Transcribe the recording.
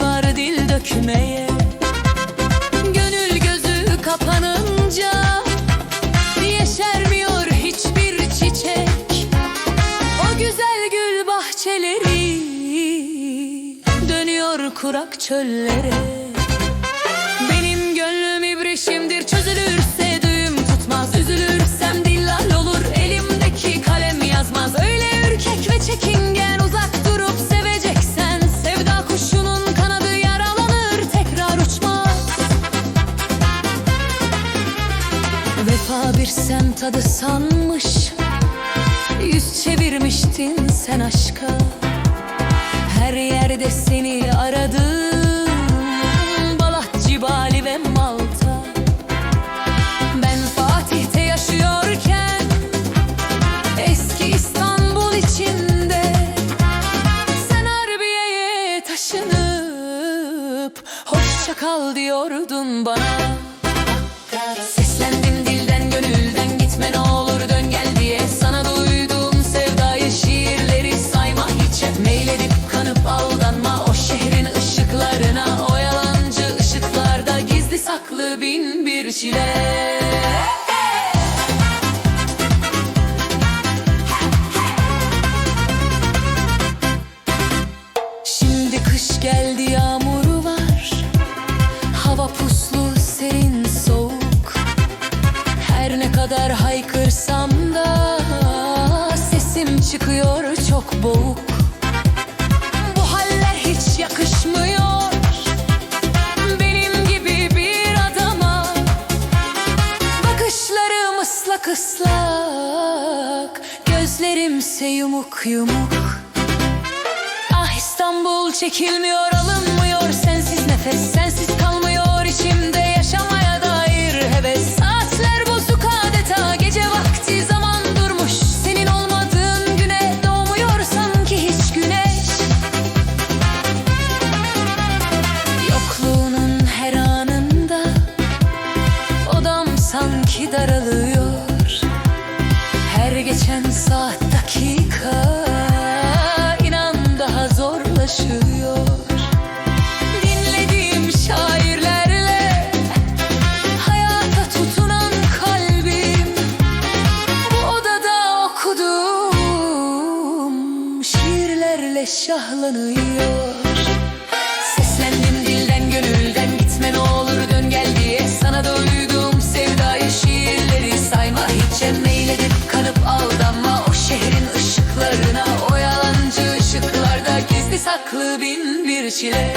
var dil dökmeye. Gönül gözü kapanınca Yeşermiyor hiçbir çiçek. O güzel gül bahçeleri Dönüyor kurak çöllere. Bir semt adı sanmış. Yüz çevirmiştin sen aşka. Her yerde seni aradım. Balat, Cibali ve Malta. Ben Fatih'te yaşıyorken Eski İstanbul içinde Sen Harbiye'ye taşınıp Hoşça kal diyordun bana bir Şimdi kış geldi yağmuru var. Hava puslu serin soğuk. Her ne kadar haykırsam da Sesim çıkıyor çok boğuk ıslak Gözlerimse yumuk yumuk. Ah İstanbul çekilmiyor alınmıyor sensiz nefes sensiz kalmıyor içimde yaşamaya dair heves. Saatler bozuk adeta gece vakti zaman durmuş. Senin olmadığın güne doğmuyor sanki hiç güneş. Yokluğunun her anında odam sanki daralıyor geçen saat dakika inan daha zorlaşıyor. Dinlediğim şairlerle hayata tutunan kalbim Bu odada okuduğum şiirlerle şahlanıyor. Seslendim dilden gönülden gitme ne gel diye. Sana da uyduğum sevdayı şiirleri sayma hiç meyledip içine